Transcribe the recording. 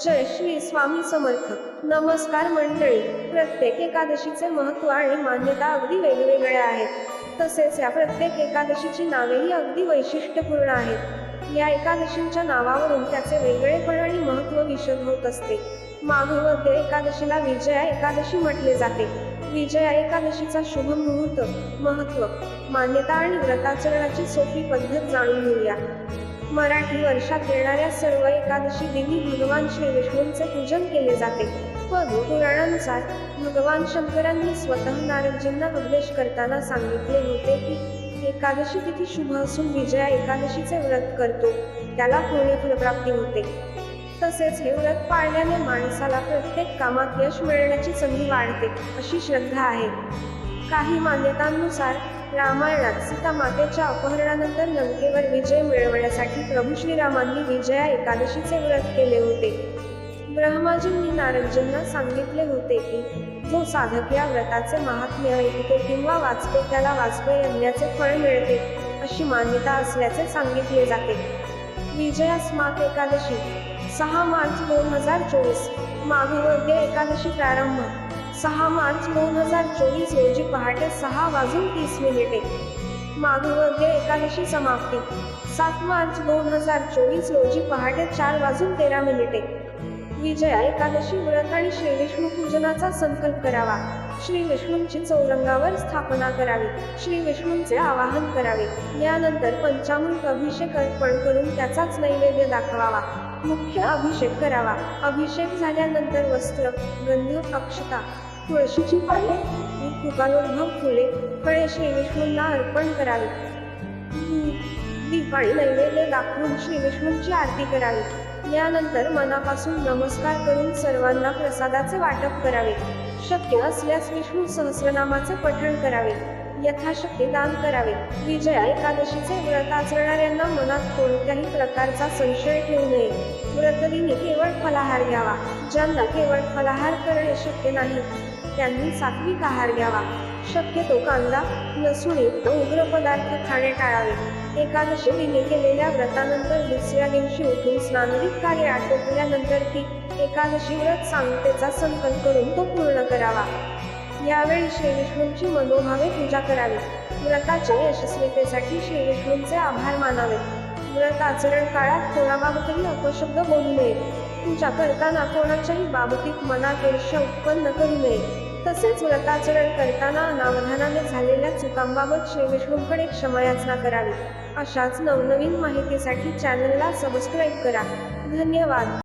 जय श्री स्वामी समर्थ. नमस्कार मंडळी. प्रत्येक एकादशीचे महत्त्व आणि मान्यता अगदी वेगवेगळ्या आहेत. तसेच या प्रत्येक एकादशीची नावेही अगदी वैशिष्ट्यपूर्ण आहेत. या एकादशींच्या नावावरून त्याचे वेगळेपण आणि महत्त्व विशद होत असते. माघवद्य एकादशीला विजया एकादशी म्हटले जाते. विजया एकादशीचा शुभ मुहूर्त महत्त्व मान्यता आणि व्रताचरणाची सोपी पद्धत जाणून घेऊया. मराठी वर्षात येणाऱ्या सर्व एकादशी दिनी भगवान श्री विष्णूंचे पूजन केले जाते. पण पुराणानुसार भगवान शंकरांनी स्वतः नारदजींना उपदेश करताना सांगितले होते की एकादशी तिथी शुभ असून विजया एकादशीचे व्रत करतो. त्याला पुण्य फलप्राप्ती होते. तसेच हे व्रत पाळल्याने माणसाला प्रत्येक कामात यश मिळण्याची संधी वाढते अशी श्रद्धा आहे. काही मान्यतांनुसार रामायणात सीता मातेच्या अपहरणानंतर लंकेवर विजय मिळवण्यासाठी प्रभू श्रीरामांनी विजया एकादशीचे व्रत केले होते. ब्रह्माजींनी नारदजींना सांगितले होते की जो साधक या व्रताचे महात्म्य ऐकतो किंवा वाचतो त्याला वाजपेयी यज्ञाचे फळ मिळते अशी मान्यता असल्याचे सांगितले जाते. विजया स्माक एकादशी सहा मार्च दोन हजार चोवीस माघवद्य एकादशी प्रारंभ. सहा मार्च दोन हजार चोवीस रोजी पहाटे सहा वाजून तीस मिनिटे. माघवद्य एकादशी समाप्ती. सात मार्च दोन हजार चोवीस रोजी पहाटे चार वाजून तेरा मिनिटे. विजया एकादशी व्रत आणि श्री विष्णू पूजनाचा संकल्प करावा. श्री विष्णूंची चौरंगावर स्थापना करावी. श्री विष्णूंचे आवाहन करावे. यानंतर पंचामृत अभिषेक अर्पण करून त्याचाच नैवेद्य दाखवावा. मुख्य अभिषेक करावा. अभिषेक झाल्यानंतर वस्त्र गंध अक्षता तुळशीची पाने तुकालोद्भव फुले फळे श्री विष्णूंना अर्पण करावी. दिवाळी नैवेद्य दाखवून श्री विष्णूंची आरती करावी. यानंतर मनापासून नमस्कार करून सर्वांना प्रसादाचे वाटप करावे. शक्य असल्यास विष्णू सहस्रनामाचे पठण करावे. यथाशक्ती दान करावे. विजया एकादशीचे व्रत आचरणाऱ्यांना मनात कोणत्याही प्रकारचा संशय ठेवू नये. व्रतदिनी केवळ फलाहार घ्यावा. ज्यांना केवळ फलाहार करणे शक्य नाही त्यांनी सात्विक आहार घ्यावा. शक्यतो कांदा लसूण उग्र पदार्थ खाणे टाळावे. एकादशी दिनी केलेल्या व्रतानंतर दुसऱ्या दिवशी उठून स्नानविक कार्य आटोपल्यानंतर ती एकादशी व्रत सांगतेचा संकल्प करून तो पूर्ण करावा. यावेळी श्री विष्णूंची मनोभावे पूजा करावी. व्रताच्या यशस्वीतेसाठी श्री विष्णूंचे आभार मानावे. व्रत आचरण काळात कोणाबाबतही अपशब्द बोलू नये. पूजा करताना कोणाच्याही बाबतीत मनात ईर्ष उत्पन्न करू नये. तसेच व्रताचरण करताना अनावधानाने झालेल्या चुकांबाबत श्री विष्णूंकडे क्षमायाचना करावी. अशाच नवनवीन माहितीसाठी चॅनलला सबस्क्राईब करा. धन्यवाद.